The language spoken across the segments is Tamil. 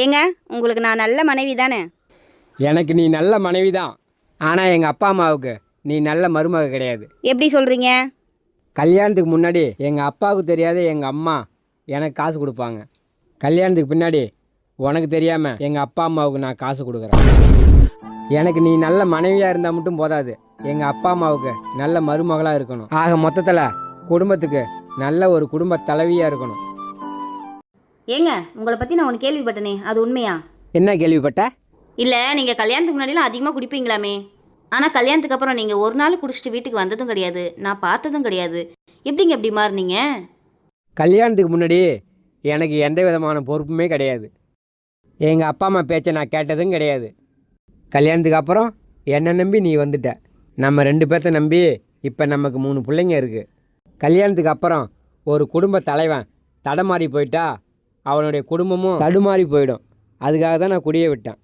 ஏங்க உங்களுக்கு நான் நல்ல மனைவி தானே? எனக்கு நீ நல்ல மனைவி தான். ஆனால் எங்கள் அப்பா அம்மாவுக்கு நீ நல்ல மருமக கிடையாது. எப்படி சொல்கிறீங்க கல்யாணத்துக்கு முன்னாடி எங்கள் அப்பாவுக்கு தெரியாத எங்கள் அம்மா எனக்கு காசு கொடுப்பாங்க. கல்யாணத்துக்கு பின்னாடி உனக்கு தெரியாமல் எங்கள் அப்பா அம்மாவுக்கு நான் காசு கொடுக்குறேன். எனக்கு நீ நல்ல மனைவியாக இருந்தால் மட்டும் போதாது. எங்கள் அப்பா அம்மாவுக்கு நல்ல மருமகளாக இருக்கணும். ஆக மொத்தத்தில் குடும்பத்துக்கு நல்ல ஒரு குடும்ப தலைவியாக இருக்கணும். ஏங்க உங்களை பற்றி நான் ஒன்று கேள்விப்பட்டனே அது உண்மையா? என்ன கேள்விப்பட்ட? இல்லை நீங்கள் கல்யாணத்துக்கு முன்னாடிலாம் அதிகமாக குடிப்பீங்களாமே. ஆனால் கல்யாணத்துக்கு அப்புறம் நீங்கள் ஒரு நாள் குடிச்சிட்டு வீட்டுக்கு வந்ததும் கிடையாது நான் பார்த்ததும் கிடையாது. எப்படிங்க எப்படி மாறுனீங்க? கல்யாணத்துக்கு முன்னாடி எனக்கு எந்த விதமான பொறுப்புமே கிடையாது. எங்கள் அப்பா அம்மா பேச்சை நான் கேட்டதும் கிடையாது. கல்யாணத்துக்கு அப்புறம் என்னை நம்பி நீ வந்துட்ட. நம்ம ரெண்டு பேர்த்த நம்பி இப்போ நமக்கு மூணு பிள்ளைங்க இருக்குது கல்யாணத்துக்கு அப்புறம் ஒரு குடும்ப தலைவன் தடமாறி போயிட்டா அவனுடைய குடும்பமும் தடுமாறி போயிடும். அதுக்காக தான் நான் குடியே விட்டேன்.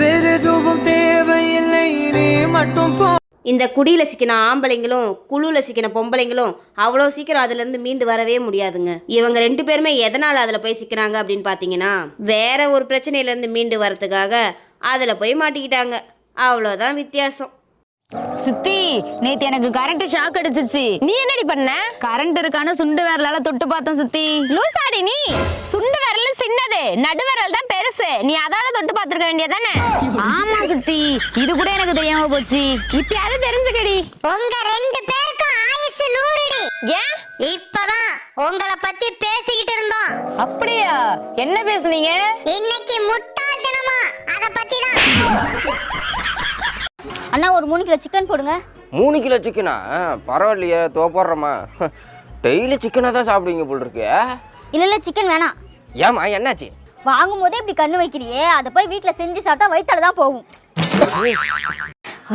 வேறெதுவும் தேவையில்லை நீ மட்டும் போ. இந்த குடியில் சிக்கின ஆம்பளைங்களும் குழுவில் சிக்கின பொம்பளைங்களும் அவ்வளோ சீக்கிரம் அதுலேருந்து மீண்டு வரவே முடியாதுங்க. இவங்க ரெண்டு பேருமே எதனால் அதில் போய் சிக்கினாங்க அப்படின்னு பார்த்தீங்கன்னா வேற ஒரு பிரச்சனையிலேருந்து மீண்டு வரதுக்காக அதில் போய் மாட்டிக்கிட்டாங்க. அவ்வளோதான் வித்தியாசம். சித்தி நேத்து எனக்கு கரண்ட் ஷாக் அடிச்சிச்சு. நீ என்னடி பண்ண? கரண்ட் இருக்கான சுண்டு விரலால தொட்டு பார்த்தேன் சித்தி. லூசாடி நீ. சுண்டு விரல் சின்னது. நடு விரல் தான் பெருசு. நீ அதால தொட்டு பார்த்திருக்க வேண்டியதானே? ஆமா சித்தி. இது கூட எனக்கு தெரியாம போச்சு. இப்பயாவது தெரிஞ்சுக்கடி. உங்க ரெண்டு பேருக்கும் ஆயுசு நூறுடி. ஏன்? இப்பதான் உங்களை பத்தி பேசிக்கிட்டு இருந்தோம். அப்படியா? என்ன பேசுனீங்க? இன்னைக்கு முட்டாள்தனமா அத பத்தி தான் அண்ணா ஒரு மூணு கிலோ சிக்கன் போடுங்க. மூணு கிலோ சிக்கனா பரவாயில்லையே தோப்படுறோமா டெய்லி சிக்கனாக தான் சாப்பிடுவீங்க போல் இருக்கு. இல்ல இல்ல சிக்கன் வேணாம். ஏமா என்னாச்சு? வாங்கும் போதே இப்படி கண்ணு வைக்கிறியே அதை போய் வீட்டில் செஞ்சு சாப்பிட்டா வயிற்றால தான் போகும்.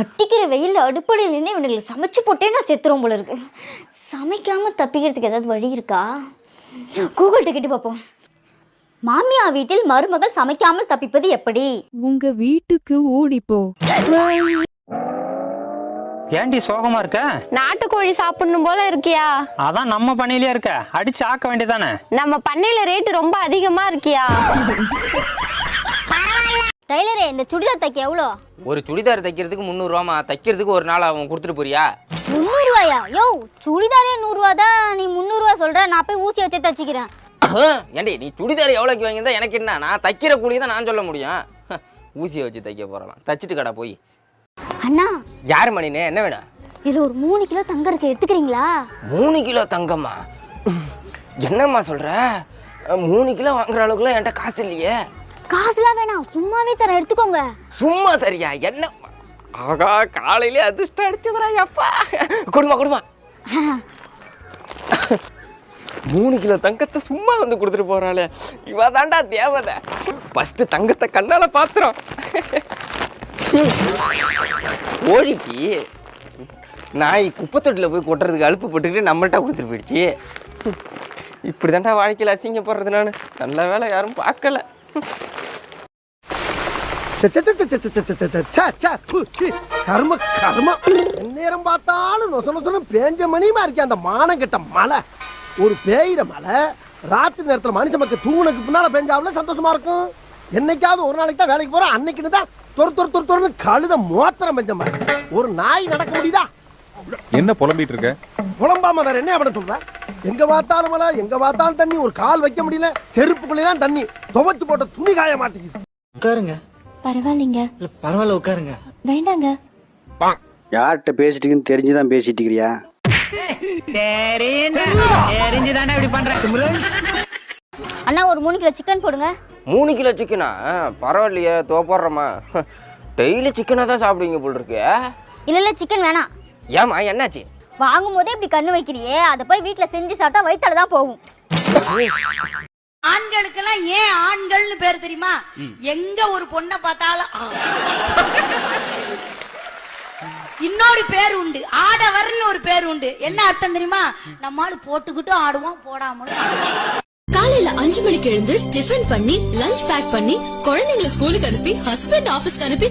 அட்டிக்கிற வெயில்ல அடுப்படியில் நின்று இவனுங்களுக்கு சமைச்சு போட்டே நான் செத்துரும் போல இருக்கு. சமைக்காம தப்பிக்கிறதுக்கு ஏதாவது வழி இருக்கா? கூகுள்கிட்ட கேட்டு பார்ப்போம். மாமியா வீட்டில் மருமகள் சமைக்காமல் தப்பிப்பது எப்படி? உங்க வீட்டுக்கு ஓடிப்போ. ஏன்டி சோகமா இருக்க? நாட்டுக்கோழி சாப்பிடணும் போல இருக்கியா? அதான் நம்ம பண்ணையிலே இருக்க. அடிச்சு ஆக்க வேண்டியதானே நம்ம பண்ணையில ரேட் ரொம்ப அதிகமா இருக்கியா? டைலரே இந்த சுடிதார் தைக்க எவ்வளோ? ஒரு சுடிதார் தைக்கிறதுக்கு முந்நூறுவாமா தைக்கிறதுக்கு ஒரு நாள் அவன் கொடுத்துட்டு போறியா? முந்நூறுவாயா? யோ சுடிதாரே நூறுரூவா தான் நீ முந்நூறுரூவா சொல்கிற நான் போய் ஊசி வச்சு தச்சுக்கிறேன் ஏண்டி நீ சுடிதார் எவ்வளோக்கு வாங்கியிருந்தா எனக்கு என்ன? நான் தைக்கிற கூலி தான் நான் சொல்ல முடியும். ஊசியை வச்சு தைக்க போறலாம். தச்சிட்டு கடை போய். அண்ணா யார் மணினே? என்ன வேணும்? இதில் ஒரு மூணு கிலோ தங்கம் இருக்கு. எடுத்துக்கிறீங்களா? மூணு கிலோ தங்கம்மா? என்னம்மா சொல்ற? மூணு கிலோ வாங்குற அளவுக்குலாம் என்கிட்ட காசு இல்லையே. காசுலாம் வேணாம். சும்மாவே தர எடுத்துக்கோங்க. சும்மா தரியா? என்ன? ஆகா காலையிலே அதிர்ஷ்டம் அடிச்சதுடா அப்பா கொடுமா கொடுமா மூணு கிலோ தங்கத்தை சும்மா வந்து கொடுத்துட்டு போறாளே. இவ தாண்டா தேவதை. ஃபர்ஸ்ட் தங்கத்தை கண்ணால பாத்துறோம். ஓடிக்கு நாய் குப்பத்தொட்டில் போய் கொட்டுறதுக்கு அலுப்பு போட்டுக்கிட்டு நம்மள்கிட்ட கொடுத்துட்டு போயிடுச்சு இப்படி தாண்டா வாழ்க்கையில் அசிங்கப்படுறது நான் நல்ல வேலை யாரும் பார்க்கல கர்ம கர்ம நேரம் பார்த்தாலும் நொச நொசன பேஞ்ச மணியுமா இருக்கே அந்த மானக்கிட்ட மழை ஒரு பேயிற மழை ராத்திரி நேரத்தில் மனுஷ மக்கள் தூங்குனதுக்கு பின்னால் பெஞ்சாவில சந்தோஷமா இருக்கும் என்னைக்காவது ஒரு நாளைக்கு தான் வேலைக்கு போறோம் அன்னைக்குன்னு தான் தொறு தொறு தொறு தொறுன்னு கழுத மோத்திரம் பெஞ்ச மாதிரி. ஒரு நாய் நடக்க முடியுதா? என்ன புலம்பிட்டு இருக்க? புலம்பாம வேற என்ன பண்ண சொல்ற? எங்க பார்த்தாலும் மழை எங்க பார்த்தாலும் தண்ணி. ஒரு கால் வைக்க முடியல செருப்புக்குள்ளேயும் தண்ணி. துவைச்சு போட்ட துணி காய மாட்டேங்குது உட்காருங்க. பரவாயில்லைங்க. இல்ல பரவாயில்ல உட்காருங்க. வேண்டாங்க. யார்கிட்ட பேசிட்டீங்கன்னு தெரிஞ்சுதான் பேசிட்டு இருக்கிறியா அண்ணா ஒரு மூணு கிலோ சிக்கன் போடுங்க. மூணு கிலோ சிக்கனா? பரவாயில்லையே தோப்படுறோமா டெய்லி சிக்கனாக தான் சாப்பிடுவீங்க போல் இருக்கு. இல்ல இல்ல சிக்கன் வேணாம். ஏமா என்னாச்சு? வாங்கும் போதே இப்படி கண்ணு வைக்கிறியே அதை போய் வீட்டில் செஞ்சு சாப்பிட்டா வயிற்றால தான் போகும். ஆண்களுக்கெல்லாம் ஏன் ஆண்கள்னு பேர் தெரியுமா? எங்க ஒரு பொண்ணை பார்த்தாலும். இன்னொரு பேர் உண்டு. ஆடவர்னு ஒரு பேர் உண்டு. என்ன அர்த்தம் தெரியுமா? நம்மால போட்டுக்கிட்டும் ஆடுவோம் போடாமலும். காலையில அஞ்சு மணிக்கு எழுந்து டிஃபன் பண்ணி லஞ்ச் பேக் பண்ணி குழந்தைங்களை ஸ்கூலுக்கு அனுப்பி ஹஸ்பண்ட் ஆபீஸ்க்கு அனுப்பி.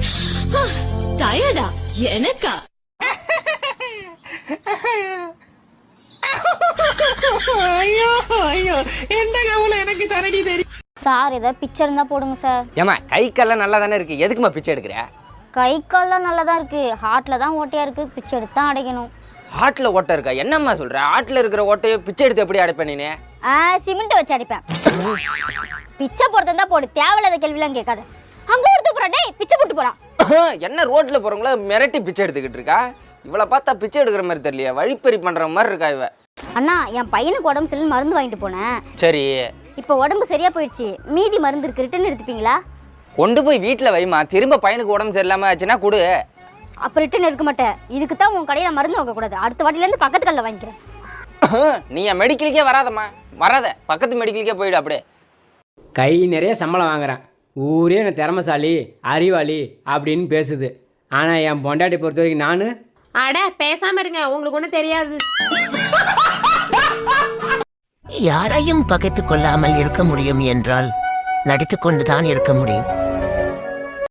டயர்டா எனக்கா? சார் ஏதாவது பிச்சை இருந்தால் போடுங்க சார் ஏமா கை கால்லாம் நல்லா தானே இருக்கு? எதுக்குமா பிச்சை எடுக்கிற? கை கால்லாம் நல்லா தான் இருக்குது ஹார்ட்டில் தான் ஓட்டையாக இருக்குது பிச்சை எடுத்து தான் அடைக்கணும். ஹார்ட்ல ஓட்டை இருக்கா? என்னம்மா சொல்ற? ஹார்ட்ல இருக்கிற ஓட்டையை பிச்சை எடுத்து எப்படி அடைப்ப நீனு? ஆ சிமெண்ட் வச்சு அடிப்பேன். பிச்சை போடுறது தான் போடு தேவையில்லாத கேள்விலாம் கேட்காத. அங்கே ஒருத்த போகிறா டேய் பிச்சை போட்டு போடா என்ன ரோட்ல போறவங்கள மிரட்டி பிச்சை எடுத்துக்கிட்டு இருக்கா? இவளை பார்த்தா பிச்சை எடுக்கிற மாதிரி தெரியலையா வழிப்பறி பண்ற மாதிரி இருக்கா இவ? அண்ணா என் பையனுக்கு உடம்பு சரியில்லை மருந்து வாங்கிட்டு போனேன். சரி. இப்போ உடம்பு சரியா போயிடுச்சு. மீதி மருந்து இருக்கு ரிட்டன் எடுத்துப்பீங்களா? கொண்டு போய் வீட்டில் வைமா திரும்ப பையனுக்கு உடம்பு சரியில்லாம ஆச்சுன்னா கொடு. அப்போ ரிட்டன் எடுக்க மாட்டேன். இதுக்கு தான் உன் கடையில் மருந்து வாங்கக்கூடாது. அடுத்த வாட்டிலேருந்து பக்கத்து கடையில் வாங்கிக்கிறேன். நீ என் மெடிக்கலுக்கே வராதம்மா. வராத. பக்கத்து மெடிக்கலுக்கே போயிடு அப்படியே. கை நிறைய சம்பளம் வாங்குறேன். ஊரே நான் திறமசாலி அறிவாளி அப்படின்னு பேசுது. ஆனால் என் பொண்டாட்டி பொறுத்த வரைக்கும் நான் அட பேசாம இருங்க. உங்களுக்கு ஒன்றும் தெரியாது. யாரையும் பகைத்துக் கொள்ளாமல் இருக்க முடியும் என்றால் நடித்துக் கொண்டுதான் இருக்க முடியும்.